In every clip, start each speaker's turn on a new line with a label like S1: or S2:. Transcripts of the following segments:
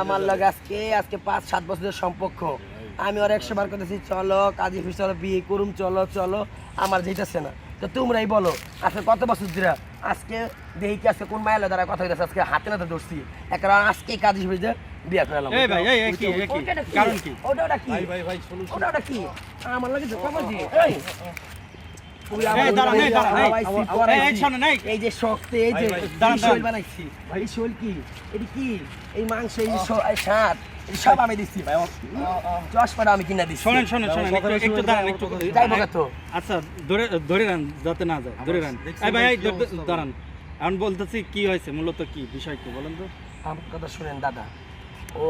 S1: আমার লগে আজকে আজকে পাঁচ সাত বছরের সম্পর্ক। আমি ওর একশো বার করতেছি চলো কাজী ফিস চলো বিয়ে করুম চলো চলো। আমার যেতেছে না। তো তোমরাই বলো আজকে কত বছর ধরে আজকে দেখি কি আজকে কোন মায়ের দ্বারা কথা হইতেছে আজকে হাতে নাতে ধরছি। একটা আজকে কাজী ফিস বিয়ে করলাম
S2: এই ভাই, এই, এই কি,
S1: ওটা
S2: কারণ কি?
S1: ওটা ওটা কি?
S3: ভাই ভাই ভাই শুনুন
S1: ওটা ওটা কি? আমার লাগে এই যে শক্ত এই যে শৈল বানাইছি। শৈল কি? এটি কি? এই মাংস এই সব আমি দিচ্ছি
S3: ভাই
S1: চশমাটা আমি কিনা দিচ্ছি।
S2: শোনেন শোনেন শোনেন একটু
S3: কথাটা
S2: একটু
S3: শুনে
S2: দাঁড়ান একটু।
S1: যাইবো কত
S2: আচ্ছা ধরে ধরে রান যাতে না যায় ধরে রান। এই ভাই দাঁড়ান। আমি বলতেছি কি হয়েছে মূলত কি বিষয় কি বলেন তো।
S1: আমার কথা শুনেন দাদা। ও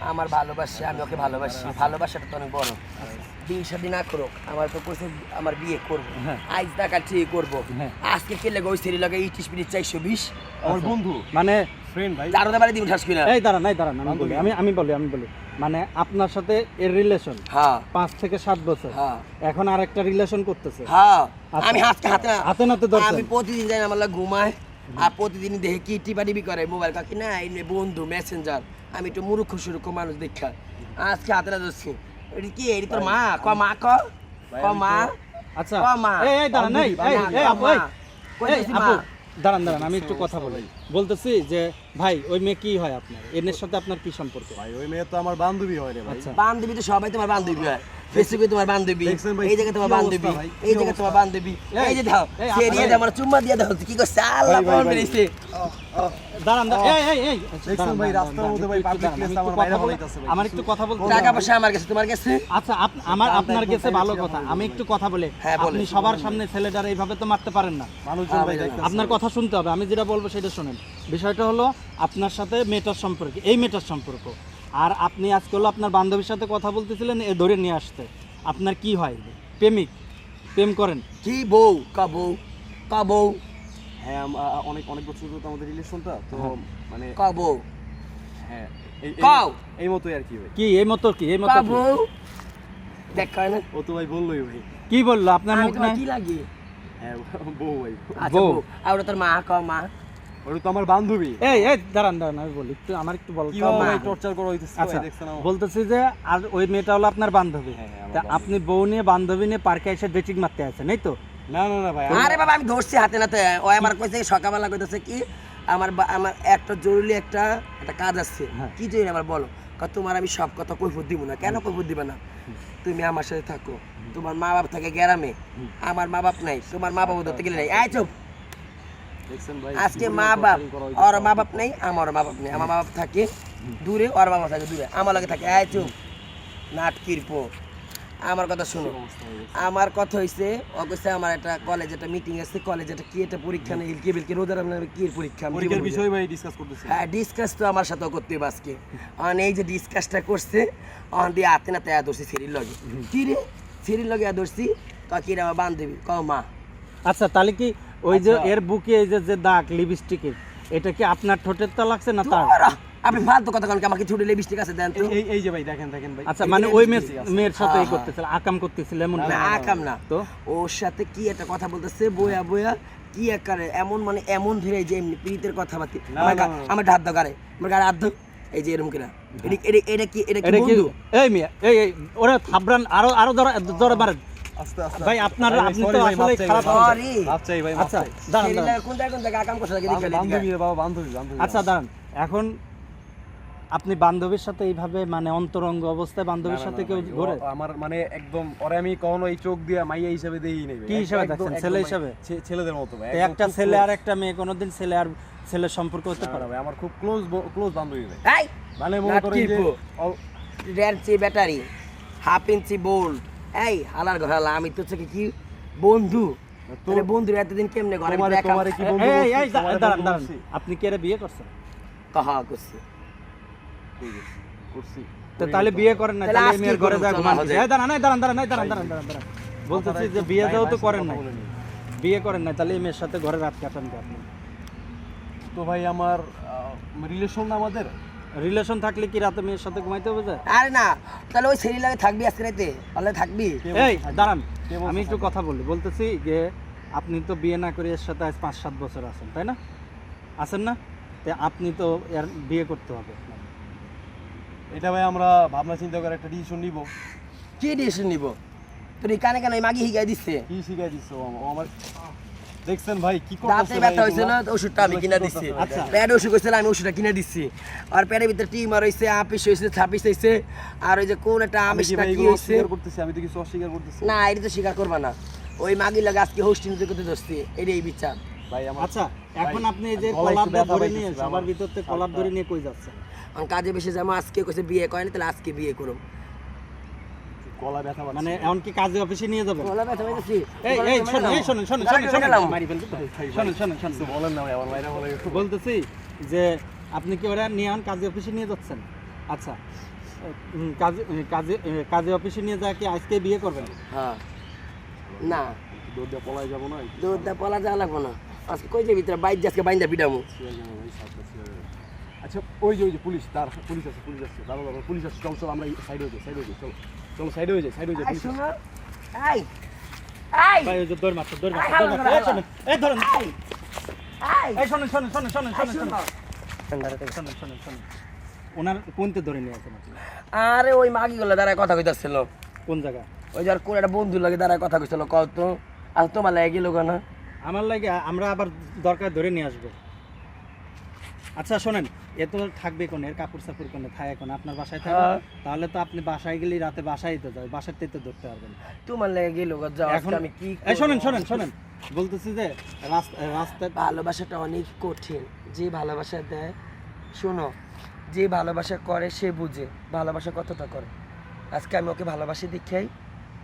S1: আমার ভালোবাসে আমি ওকে ভালোবাসি। ভালোবাসাটা তো অনেক বড়। বিয়ে শাদী না করুক আমার তো কইছে আমার বিয়ে করব।
S2: হ্যাঁ।
S1: আজ কাটিয়ে করব।
S2: হ্যাঁ।
S1: আজকে কে লেগে সেরি লাগে ইটিশ মিনিট চারশো বিশ?
S3: আমার বন্ধু।
S2: মানে
S3: ফ্রেন্ড ভাই।
S1: পারে
S2: এই আমি বলি আমি আমি বলি আমি বলি। মানে আপনার সাথে এর রিলেশন
S1: হ্যাঁ।
S2: পাঁচ থেকে সাত বছর।
S1: হ্যাঁ।
S2: এখন আর একটা রিলেশন করতেছে।
S1: হ্যাঁ।
S2: আচ্ছা।
S1: আমি হাতে হাতে
S2: হাতে নাতে
S1: আমি প্রতিদিন যাই আমার লাগে ঘুমাই আর প্রতিদিন দেখে কি টিপা টিপি করে। মোবাইল কাকি না বন্ধু মেসেঞ্জার আমি একটু মুরুক্ষ সুরুক্ষ মানুষ দেখা। আজকে হাতে না ধরছি। এটি কি? এটি তোর মা? ক মা ক? ক মা?
S2: আচ্ছা
S1: ক মা।
S2: এই এই দাঁড়ান এই এই এই আপু এই। আপু দাঁড়ান দাঁড়ান আমি একটু কথা বলি। বলতেছি যে ভাই ওই মেয়ে কি হয় আপনার? এর সাথে আপনার কি সম্পর্ক?
S3: ভাই ওই মেয়ে তো আমার বান্ধবী হয় রে ভাই।
S2: আচ্ছা।
S1: বান্ধবী তো সবাই তোমার বান্ধবী হয়। ফেসবুকে তোমার বান্ধবী এই জায়গায় তোমার বান্ধবী এই জায়গায় তোমার বান্ধবী।
S2: এই,
S1: যে দাও
S2: এই,
S1: সে দিয়ে দাও আমার চুম্মা দিয়ে দাও কি করছে আল্লাহ
S3: ভাই, ভাই,
S1: কোন
S3: ভাই।
S1: বেরিয়েছে।
S2: দাঁড়ান দাঁড়ান, এই এই এই।
S3: দেখছেন ভাই, রাস্তার মধ্যে ভাই,
S2: একটু
S3: আমার
S2: কথা
S3: বাইরে
S2: বলে-
S3: বলাইতাছে ভাই,
S2: আমার একটু কথা বলতে
S1: টাকা পয়সা আমার কাছে তোমার কাছে?
S2: আচ্ছা আমার আপনার কাছে ভালো কথা। আমি একটু কথা বলে।
S1: হ্যাঁ,
S2: আপনি সবার সামনে ছেলেটার এইভাবে তো মারতে পারেন না।
S3: মানুষজন ভাই
S2: আপনার কথা শুনতে হবে। আমি যেটা বলব সেটা শুনেন। বিষয়টা হলো আপনার সাথে মেয়েটার সম্পর্কে। এই মেয়েটার সম্পর্ক। আর আপনি আজকে হলো আপনার বান্ধবীর সাথে কথা বলতেছিলেন এ ধরে নিয়ে আসতে। আপনার কি হয়? প্রেমিক? প্রেম করেন?
S1: কি বউ? ক বউ? ক বউ?
S3: হ্যাঁ আম- আ- অনেক অনেক বছর তো আমাদের রিলেশনটা তো
S2: হ্যাঁ।
S3: মানে
S1: ক বউ?
S3: হ্যাঁ এই এই-। এই মতোই আর কি ভাই।
S2: কি এই মতো কি এই
S1: ক
S2: মতো কি?
S1: বউ? দেখ কয় না।
S3: ও তো ভাই বললোই ভাই।
S2: কি বলল? আপনার
S1: আমি
S2: মুখ
S1: তোমার
S2: নাই?
S1: কি লাগে
S3: হ্যাঁ বউ ভাই।
S1: আচ্ছা
S2: বউ।
S1: বউ। আর ওটা তোর মা ক মা?
S3: ওটা তো আমার বান্ধবী।
S2: এই এই দাঁড়ান দাঁড়ান আমি বলি একটু আমার একটু বল
S3: কি টর্চার করা হইতেছে
S2: আচ্ছা
S3: ভাই দেখছেন আমার।
S2: বলতেছি যে আর ওই মেয়েটা হলো আপনার বান্ধবী।
S3: আমার
S2: তা আপনি বউ নিয়ে বান্ধবী নিয়ে পার্কে এসে ডেটিং মারতে আছেন এই তো?
S3: না না না ভাই আমি-
S1: আরে বাবা আমি ধরছি হাতে নাতে। ও আমার কইছে সকালবেলা কইতেছে কি আমার আমার একটা জরুরি একটা একটা কাজ আছে।
S2: হ্যাঁ।
S1: কি জরুরি? আমার বলো। তোমার আমি সব কথা কৈফত দিব না। কেন কৈফত দিবে না? তুমি আমার সাথে থাকো। তোমার মা বাপ থাকে গ্রামে। আমার মা বাপ নাই। তোমার মা বাবা ধরতে গেলে নাই আয় চুপ! আজকে মা বাপ ওর মা বাপ নেই আমার মা বাপ নেই আমার মা বাপ থাকে দূরে ওর মা বাপ থাকে দূরে আমার লাগে থাকে। আয় চুপ নাটকির পো আমার কথা শুনো। আমার কথা হয়েছে ও কইছে আমার একটা কলেজ একটা মিটিং আছে কলেজ একটা কি একটা পরীক্ষা নেই কি বিলকি রোজার আপনার কি পরীক্ষা আমি
S3: পরীক্ষার বিষয় ভাই ডিসকাস করতেছি।
S1: হ্যাঁ ডিসকাস তো আমার সাথেও করতে হবে আজকে। অন এই যে ডিসকাসটা করছে অন দিয়ে হাতে না তেয়া ধরছি সিঁড়ির লগে। কি রে? সিঁড়ির লগে ধরছি কাকি রে আমার বান্ধবী? ক মা।
S2: আচ্ছা তাহলে কি ওই যে
S3: আচ্ছা।
S2: এর বুকে এই যে যে দাগ লিপস্টিকের এটা কি আপনার ঠোঁটের তা লাগছে না তার?
S1: আপনি ফালতু কথা কারণ আমাকে ছুটে লিপস্টিক আছে দেন তো।
S3: এই- এই যে ভাই দেখেন দেখেন ভাই।
S2: আচ্ছা মানে ওই
S3: যে
S2: মেয়ের সাথে এই করতেছিল আকাম করতেছিল এমন
S1: না আকাম না।
S2: তো?
S1: ওর সাথে কি একটা কথা বলতেছে বয়া বয়া কি আকারে এমন মানে এমন ধীরে যে এমনি প্রীতের কথাবার্তি। আমার
S3: না, না।
S1: আমার গায়ে হাত এই যে এরকম কিনা। এটা কি এটা কি বন্ধু?
S2: এই মিয়া এই ওরা থাবরান আরও আরও ধরে ধরে মারেন। ভাই, আপনার- আপনি তো
S3: চাই
S2: খারাপ।
S3: মাপ চাই ভাই
S2: আচ্ছা দাঁড়ান
S1: কোন জায়গায় আকাম করছে
S3: বান্ধবী বাবা বান্ধবী বান্ধবী।
S2: আচ্ছা দাঁড়ান। এখন আপনি বান্ধবীর সাথে এইভাবে মানে অন্তরঙ্গ অবস্থায় বান্ধবীর সাথে কেউ ঘোরে?
S3: আমার মানে একদম ওরে আমি কখনো এই চোখ দিয়ে মাইয়া হিসাবে দেই নাই
S2: কি হিসাবে দেখছেন? ছেলে হিসাবে?
S3: ছেলেদের মতো ভাই
S2: একটা ছেলে আর একটা মেয়ে কোনোদিন ছেলে আর ছেলের সম্পর্ক হতে পারে?
S3: ভাই, আমার খুব ক্লোজ ক্লোজ বান্ধবী ভাই। মানে মনে করেন যে
S1: ব্যাটারি হাফ ইঞ্চি বোল্ট এই হালার ঘর হালা আমি তো হচ্ছে কি বন্ধু? তোর বন্ধু এতদিন কেমনে ঘরে দেখা
S3: তোমারে কি বন্ধু
S2: এই এই দাঁড়ান দাঁড়ান। আপনি কি এরা বিয়ে করছেন?
S1: কাহা করছে।
S3: করছি।
S2: তো তাহলে বিয়ে করেন না
S1: তাহলে
S2: তাহলে মেয়ের ঘরে যা ঘুমান। এই দাঁড়ান এই দাঁড়ান দাঁড়ান এই দাঁড়ান দাঁড়ান দাঁড়ান। বলতেছি যে বিয়ে যেহেতু
S3: ভাই,
S2: করেন নাই বিয়ে করেন নাই তাহলে মেয়ের সাথে ঘরে রাত কাটান কি আপনি?
S3: তো ভাই আমার রিলেশন আমাদের?
S2: রিলেশন থাকলে কি রাতে মেয়ের সাথে ঘুমাইতে হবে যায়
S1: আরে না তাহলে ওই সেরি লাগে থাকবি আজকে রাতে তাহলে থাকবি।
S2: এই দাঁড়ান আমি একটু কথা বলি। বলতেছি যে আপনি তো বিয়ে না করে এর সাথে আজ পাঁচ সাত বছর আছেন তাই না? আছেন না? তে আপনি তো এর বিয়ে করতে হবে।
S3: এটা ভাই আমরা ভাবনা চিন্তা করে একটা ডিসিশন নিব।
S1: কি ডিসিশন নিব? তুই কানে কানে মাগি হিগাই দিচ্ছে।
S3: কি শিখাই দিচ্ছে ও আমার দেখছেন ভাই কি
S1: দাঁতে ব্যথা
S3: ভাই
S1: না? ওষুধটা আমি কিনা দিচ্ছি
S3: করতেছে ভাই?
S2: আচ্ছা।
S1: প্যাড ওষুধ হয়েছিল আমি ওষুধটা কিনে দিচ্ছি আর প্যাডের ভিতরে টিমার হয়েছে আপিস হয়েছে ছাপিস হয়েছে। আর ওই যে কোন একটা আমিষ
S3: কি
S1: না
S3: ভাই
S1: কি
S3: এগুলো
S1: হয়েছে?
S3: আমি তো কিছু অস্বীকার করতেছি।
S1: না এটা তো স্বীকার করবা না। ওই মাগি লাগে আজকে হোস্টিং করতে দোস্তি এটাই বিচার।
S2: আচ্ছা এখন আপনি এই যে
S3: গলায় একটু
S2: কলার
S3: ব্যথা
S2: ধরে নিয়ে সবার ভিতর থেকে কলার ধরে নিয়ে কই যাচ্ছে
S1: কাজে বেশি যাব আজকে কইছে বিয়ে করেনি তাহলে আজকে বিয়ে করুম।
S3: গলা ব্যথা
S2: মানে এমনকি কাজে অফিসে নিয়ে যাবেন?
S1: গলা ব্যথা হইতেছি
S2: এই এই শোনেন এই শোনেন শোনেন শোনেন শোনেন। মারি। শোনেন শোনেন শোনেন।
S3: বলেন না আমার মাইরা বলে
S2: বলতেছি যে আপনি কি ওরা নিয়ে আন কাজে অফিসে নিয়ে যাচ্ছেন? আচ্ছা কাজে কাজে কাজে অফিসে নিয়ে যা কি আজকে বিয়ে করবেন?
S1: হ্যাঁ। না।
S3: দৌড় দিয়ে পলাই যাব না?
S1: দুধ দা পলা যাওয়া লাগবো না। আজকে কই যাবি তোরা বাইক আজকে বাইন্দা পিটামু
S3: আচ্ছা ওই যে ওই যে পুলিশ তার পুলিশ আছে পুলিশ আছে। দাদা দাদা পুলিশ আছে। চল চল আমরা সাইড হয়ে যাই সাইড হয়ে যাই চলো। চলো সাইড হয়ে যাই সাইড হয়ে যাই
S1: এই। শোনো। এই এই।
S2: ভাই ওই যে দৌড় মারছে দৌড় মারছে দৌড় মারছে। এই শোনেন এই ধরেন
S1: এই।
S2: এই শোনেন শোনেন শোনেন শোনেন শোনেন শোনেন
S1: শোনো।
S2: শোনেন শোনেন ওনার কোনতে ধরে নিয়ে আছেন
S1: আরে ওই মাগিগুলো দাঁড়ায় কথা কইতাছিল।
S2: কোন জায়গা?
S1: ওই যার কোন একটা বন্ধু লাগে দাঁড়ায় কথা কইছিল কত আর তোমার লাগে গেল না
S2: আমার লাগে আমরা আবার দরকার ধরে নিয়ে আসব। আচ্ছা শোনেন এ তো থাকবে কোন এর কাপড় সাপড় কোনে থাকে কোন আপনার বাসায় থাকে।
S1: হ্যাঁ।
S2: তাহলে তো আপনি বাসায় গেলেই রাতে বাসায় তো যাবে বাসার তো ধরতে পারবেন।
S1: তোমার লাগে গেল যাও
S2: এখন
S1: আমি কি
S2: এই শোনেন শোনেন শোনেন বলতেছি যে রাস্তা রাস্তা
S1: ভালোবাসাটা অনেক কঠিন যে ভালোবাসা দেয় শোনো যে ভালোবাসা করে সে বুঝে ভালোবাসা কতটা করে। আজকে আমি ওকে ভালোবাসি দেখাই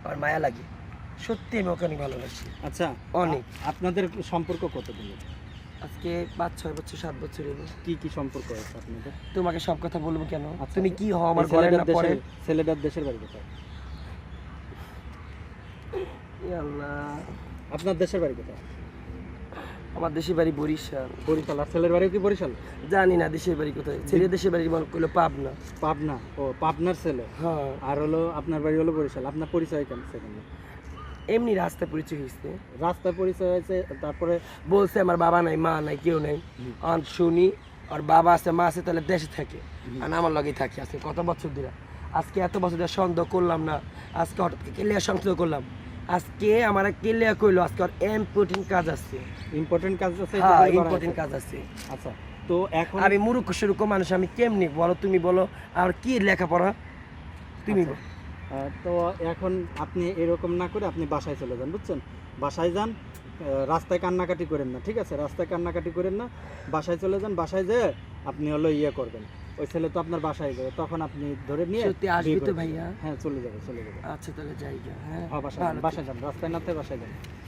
S1: আর মায়া লাগে। সত্যি আমি ওকে অনেক ভালোবাসি।
S2: আচ্ছা
S1: অনেক।
S2: আপনাদের সম্পর্ক কত দিনের
S1: আজকে পাঁচ ছয় বছর সাত বছর
S2: কি কি সম্পর্ক আছে আপনাদের?
S1: তোমাকে সব কথা বলব কেন?
S2: আচ্ছা,
S1: তুমি কি হও আমার ঘরে না পরে
S2: দেশের- ছেলেটার দেশের বাড়ি কোথায়?
S1: আল্লাহ
S2: আপনার দেশের বাড়ি কোথায়?
S1: আমার দেশের বাড়ি বরিশাল।
S2: বরিশাল। আর ছেলের বাড়ি কি বরিশাল?
S1: জানি না দেশের বাড়ি কোথায়। ছেলে দেশের বাড়ি মনে করল পাবনা।
S2: পাবনা। ও পাবনার ছেলে?
S1: হ্যাঁ।
S2: আর হলো আপনার বাড়ি হলো বরিশাল। আপনার পরিচয় কেন সেখানে?
S1: এমনি রাস্তায় পরিচয় হয়েছে।
S2: রাস্তায় পরিচয় হয়েছে তারপরে
S1: বলছে আমার বাবা নাই মা নাই কেউ নাই। আর শুনি আর বাবা আছে মা আছে তাহলে দেশে থাকে। আর আমার লগেই থাকি আজকে কত বছর ধরে। আজকে এত বছর ধরে সন্দেহ করলাম না। আজকে হঠাৎ কেলিয়া সন্দেহ করলাম। আজকে আমার কেলিয়া কইলো আজকে আর ইম্পর্টেন্ট কাজ আছে।
S2: ইম্পর্টেন্ট কাজ আছে
S1: হ্যাঁ ইম্পর্টেন্ট কাজ আছে।
S2: আচ্ছা তো এখন
S1: আমি মুরুক্ষ সুরুক্ষ মানুষ আমি কেমনি বলো তুমি বলো আর কি লেখাপড়া? তুমি
S2: আচ্ছা।
S1: বলো।
S2: তো এখন আপনি এরকম না করে আপনি বাসায় চলে যান বুঝছেন? বাসায় যান রাস্তায় কান্নাকাটি করেন না ঠিক আছে? রাস্তায় কান্নাকাটি করেন না বাসায় চলে যান বাসায় যেয়ে আপনি হলো ইয়ে করবেন। ওই ছেলে তো আপনার বাসায় যাবে তখন আপনি ধরে নিয়ে
S1: সত্যি আসবি তো ভাইয়া?
S2: হ্যাঁ চলে যাবে চলে যাবে।
S1: আচ্ছা তাহলে যাই যা হ্যাঁ
S2: হ্যাঁ বাসায় যান বাসায় যান রাস্তায় না থেকে বাসায় যান।